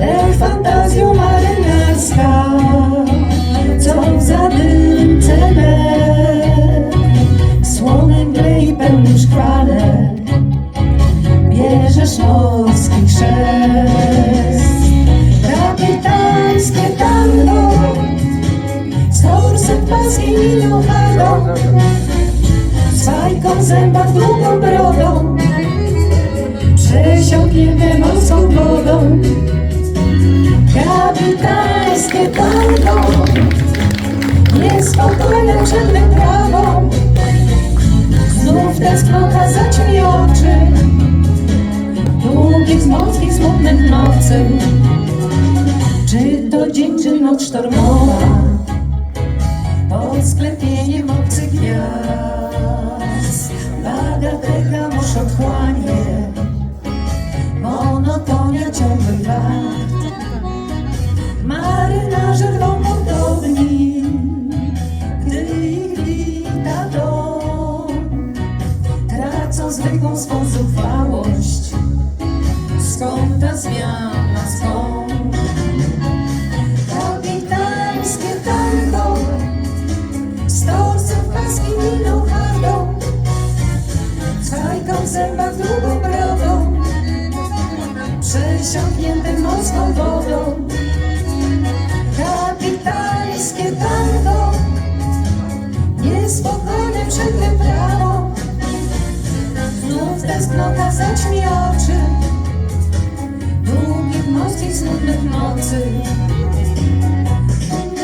Ech, fantazjo marynarska, co za dym celek, słonym i pełnym szklane, bierzesz morski chrzest. Kapitańskie tango, z torsem paski linią przesiąknięte morską wodą. Kapitańskie tango, niespokojne przed wyprawą, znów tęsknota zaćmi oczy, długich, zmorskich, smutnych nocy. Czy to dzień, czy noc sztormowa, pod sklepieniem obcych gwiazd, bagateka morz otchłanie, ciągłych lat. Marynarze rwą mordowni, gdy ich wita dom, tracą zwykłą swą zuchwałość. Skąd ta zmiana, skąd? Kapitańskie tango, z torsem paski miną hardą, z fajką w zębach długą brodą, Przesiąknięty morską wodą. Kapitańskie tango. Niespokojne przed wyprawą Znów tęsknota zaćmi oczy. Długich, mocnych, smutnych nocy